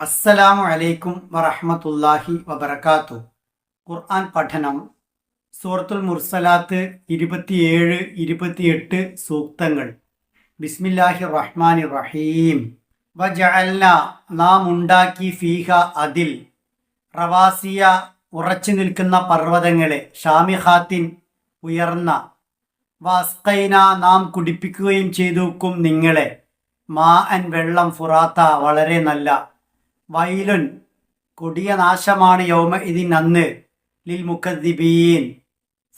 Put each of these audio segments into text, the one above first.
അസ്സലാമു അലൈക്കും വറഹ്മത്തുള്ളാഹി വബറകാത്തു. ഖുർആൻ പഠനം. സൂറത്തുൽ മുർസലാത്ത് ഇരുപത്തിയേഴ് ഇരുപത്തിയെട്ട് സൂക്തങ്ങൾ. ബിസ്മില്ലാഹി റഹ്മാനി റഹീം. വജഅൽന നാം ഉണ്ടാക്കി ഫീഹ അതിൽ. റവാസിയ ഉറച്ചു നിൽക്കുന്ന പർവതങ്ങളെ ഷാമിഹാത്തിൻ ഉയർന്ന. വാസ്കൈന നാം കുടിപ്പിക്കുകയും ചെയ്തുക്കും നിങ്ങളെ. മാ അൻ വെള്ളം ഫുറാത്ത വളരെ നല്ല. വൈലുൻ കൊടിയ നാശമാണ് യോമ ഇതിൻ അന്ന് ലിൽ മുഖദ്ദിബീൻ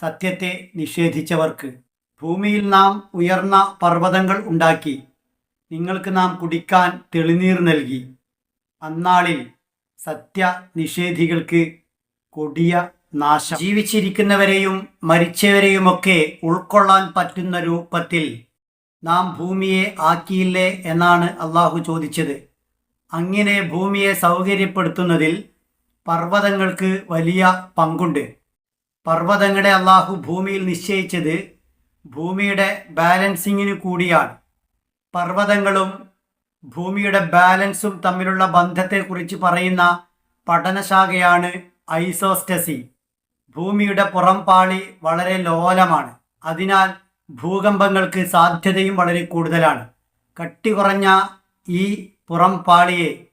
സത്യത്തെ നിഷേധിച്ചവർക്ക്. ഭൂമിയിൽ നാം ഉയർന്ന പർവതങ്ങൾ ഉണ്ടാക്കി നിങ്ങൾക്ക് നാം കുടിക്കാൻ തെളിനീർ നൽകി. അന്നാളിൽ സത്യ നിഷേധികൾക്ക് കൊടിയ നാശം. ജീവിച്ചിരിക്കുന്നവരെയും മരിച്ചവരെയുമൊക്കെ ഉൾക്കൊള്ളാൻ പറ്റുന്ന രൂപത്തിൽ നാം ഭൂമിയെ ആക്കിയില്ലേ എന്നാണ് അള്ളാഹു ചോദിച്ചത്. അങ്ങനെ ഭൂമിയെ സൗകര്യപ്പെടുത്തുന്നതിൽ പർവതങ്ങൾക്ക് വലിയ പങ്കുണ്ട്. പർവതങ്ങളെ അള്ളാഹു ഭൂമിയിൽ നിശ്ചയിച്ചത് ഭൂമിയുടെ ബാലൻസിങ്ങിന് കൂടിയാണ്. പർവതങ്ങളും ഭൂമിയുടെ ബാലൻസും തമ്മിലുള്ള ബന്ധത്തെക്കുറിച്ച് പറയുന്ന പഠനശാഖയാണ് ഐസോസ്റ്റസി. ഭൂമിയുടെ പുറംപാളി വളരെ ലോലമാണ്. അതിനാൽ ഭൂകമ്പങ്ങൾക്ക് സാധ്യതയും വളരെ കൂടുതലാണ്. കട്ടി കുറഞ്ഞ ഈ പുറംപാളിയെ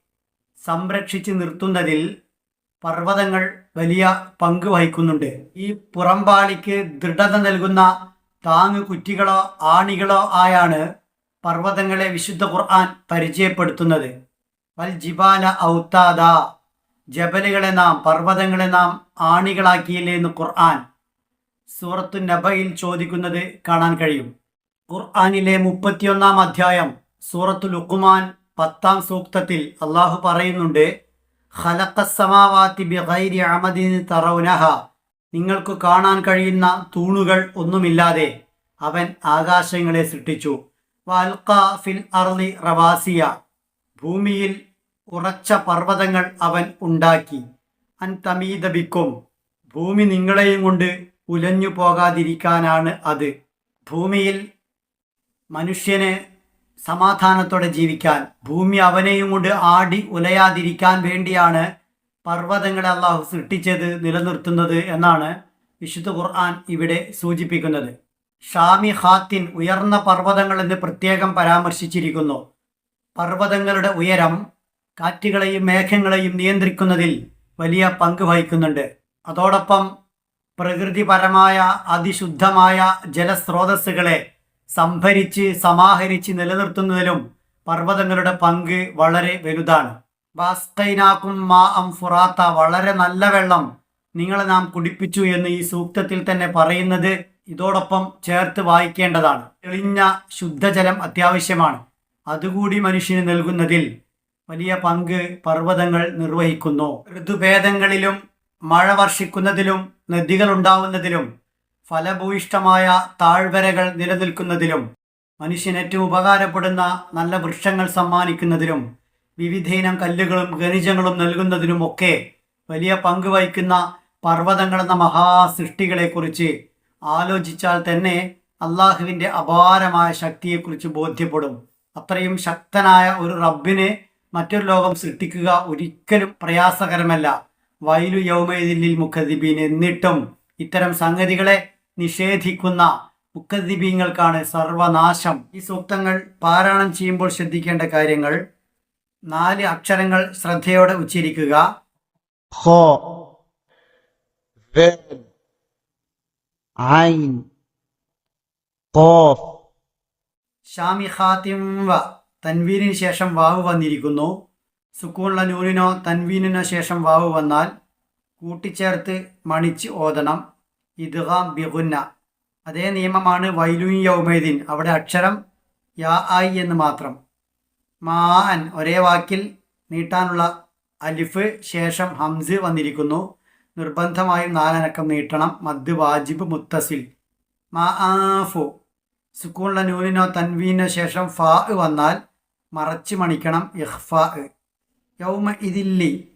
സംരക്ഷിച്ച് നിർത്തുന്നതിൽ പർവതങ്ങൾ വലിയ പങ്ക് വഹിക്കുന്നുണ്ട്. ഈ പുറംപാളിക്ക് ദൃഢത നൽകുന്ന താങ്ങ് കുറ്റികളോ ആണികളോ ആയാണ് പർവതങ്ങളെ വിശുദ്ധ ഖുർആൻ പരിചയപ്പെടുത്തുന്നത്. വൽ ജിബാല ഔത്താദ ജബലുകളെ നാം പർവതങ്ങളെ നാം ആണികളാക്കിയില്ലേ എന്ന് ഖുർആൻ സൂറത്തു നബയിൽ ചോദിക്കുന്നത് കാണാൻ കഴിയും. ഖുർആനിലെ മുപ്പത്തിയൊന്നാം അധ്യായം സൂറത്തു ലുക്കുമാൻ പത്താം സൂക്തത്തിൽ അള്ളാഹു പറയുന്നുണ്ട് ഖലക്കസമാവാത്തി ബിഗൈരി തറൗനഹ. നിങ്ങൾക്ക് കാണാൻ കഴിയുന്ന തൂണുകൾ ഒന്നുമില്ലാതെ അവൻ ആകാശങ്ങളെ സൃഷ്ടിച്ചു. ഫിൽ അർലി റവാസിയ. ഭൂമിയിൽ ഉറച്ച പർവതങ്ങൾ അവൻ ഉണ്ടാക്കി. അൻ തമീതബിക്കും ഭൂമി നിങ്ങളെയും കൊണ്ട് ഉലഞ്ഞു പോകാതിരിക്കാനാണ് അത്. ഭൂമിയിൽ മനുഷ്യന് സമാധാനത്തോടെ ജീവിക്കാൻ ഭൂമി അവനെയും കൊണ്ട് ആടി ഉലയാതിരിക്കാൻ വേണ്ടിയാണ് പർവതങ്ങളെ അള്ളാഹു സൃഷ്ടിച്ചത് നിലനിർത്തുന്നത് എന്നാണ് വിശുദ്ധ ഖുർആൻ ഇവിടെ സൂചിപ്പിക്കുന്നത്. ഷാമി ഹാത്തിൻ ഉയർന്ന പർവതങ്ങൾ എന്ന് പ്രത്യേകം പരാമർശിച്ചിരിക്കുന്നു. പർവതങ്ങളുടെ ഉയരം കാറ്റുകളെയും മേഘങ്ങളെയും നിയന്ത്രിക്കുന്നതിൽ വലിയ പങ്ക് വഹിക്കുന്നുണ്ട്. അതോടൊപ്പം പ്രകൃതിപരമായ അതിശുദ്ധമായ ജലസ്രോതസ്സുകളെ സംഭരിച്ച് സമാഹരിച്ച് നിലനിർത്തുന്നതിലും പർവതങ്ങളുടെ പങ്ക് വളരെ വലുതാണ്. വാസ്തൈനാക്കും മാ അം ഫുറാത്ത വളരെ നല്ല വെള്ളം നിങ്ങളെ നാം കുടിപ്പിച്ചു എന്ന് ഈ സൂക്തത്തിൽ തന്നെ പറയുന്നത് ഇതോടൊപ്പം ചേർത്ത് വായിക്കേണ്ടതാണ്. തെളിഞ്ഞ ശുദ്ധജലം അത്യാവശ്യമാണ്. അതുകൂടി മനുഷ്യന് നൽകുന്നതിൽ വലിയ പങ്ക് പർവതങ്ങൾ നിർവഹിക്കുന്നു. ഋതുഭേദങ്ങളിലും മഴ വർഷിക്കുന്നതിലും നദികൾ ഉണ്ടാവുന്നതിലും ഫലഭൂയിഷ്ടമായ താഴ്വരകൾ നിലനിൽക്കുന്നതിലും മനുഷ്യന് ഏറ്റവും ഉപകാരപ്പെടുന്ന നല്ല വൃക്ഷങ്ങൾ സമ്മാനിക്കുന്നതിലും വിവിധയിനം കല്ലുകളും ഖനിജങ്ങളും നൽകുന്നതിനുമൊക്കെ വലിയ പങ്ക് വഹിക്കുന്ന പർവതങ്ങൾ എന്ന മഹാസൃഷ്ടികളെക്കുറിച്ച് ആലോചിച്ചാൽ തന്നെ അള്ളാഹുവിന്റെ അപാരമായ ശക്തിയെക്കുറിച്ച് ബോധ്യപ്പെടും. അത്രയും ശക്തനായ ഒരു റബ്ബിനെ മറ്റൊരു ലോകം സൃഷ്ടിക്കുക ഒരിക്കലും പ്രയാസകരമല്ല. വൈലു യൗമേദില്ലിൽ മുഖദിബീൻ എന്നിട്ടും ഇത്തരം സംഗതികളെ നിഷേധിക്കുന്ന മുക്കദ്ദീപീങ്ങൾക്കാണ് സർവനാശം. ഈ സൂക്തങ്ങൾ പാരായണം ചെയ്യുമ്പോൾ ശ്രദ്ധിക്കേണ്ട കാര്യങ്ങൾ. നാല് അക്ഷരങ്ങൾ ശ്രദ്ധയോടെ ഉച്ചരിക്കുക. തൻവീനിന് ശേഷം വാവ് വന്നിരിക്കുന്നു. സുക്കൂണുള്ള നൂനിനോ തൻവീനിനോ ശേഷം വാവ് വന്നാൽ കൂട്ടിച്ചേർത്ത് മണിച്ച് ഓതണം. ഇദ്ഗാം ബിഗുന്ന അതേ നിയമമാണ് വൈലുൻ യൗമേദിൻ. അവിടെ അക്ഷരം യാ ആയി എന്ന് മാത്രം. മാ അൻ ഒരേ വാക്കിൽ നീട്ടാനുള്ള അലിഫ് ശേഷം ഹംസ് വന്നിരിക്കുന്നു. നിർബന്ധമായും നാലനക്കം നീട്ടണം. മദ് വാജിബ് മുത്തസിൽ. മാ ആഫു സുക്കൂണുള്ള നൂനിനോ തൻവീനോ ശേഷം ഫാ വന്നാൽ മറച്ച് മണിക്കണം. ഇഹ്ഫാ യൗമ ഇതില്ലി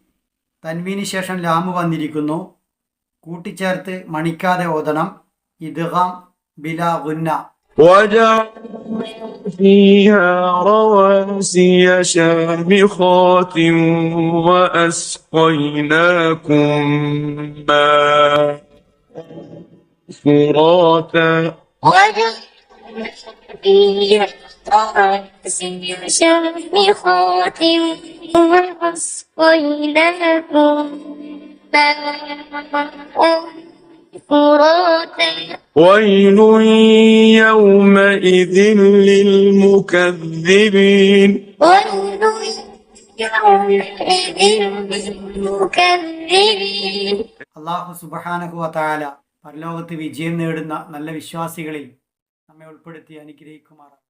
തൻവീന് ശേഷം ലാമ് വന്നിരിക്കുന്നു. കൂട്ടിച്ചേർത്ത് മണിക്കാതെ ഓതണം ഇദ്ഗാം ബിലാ ഗുന്ന وجعل فيها رواسي شامخات وأسقيناكم ماء فراتا فيها رواسي شامخات وأسقيناكم ماء فراتا ويل يومئذ للمكذبين ويل يومئذ للمكذبين അള്ളാഹു സുബഹാനഹുവ താല പരലോകത്ത് വിജയം നേടുന്ന നല്ല വിശ്വാസികളിൽ നമ്മെ ഉൾപ്പെടുത്തി അനുഗ്രഹിക്കുമാറാണ്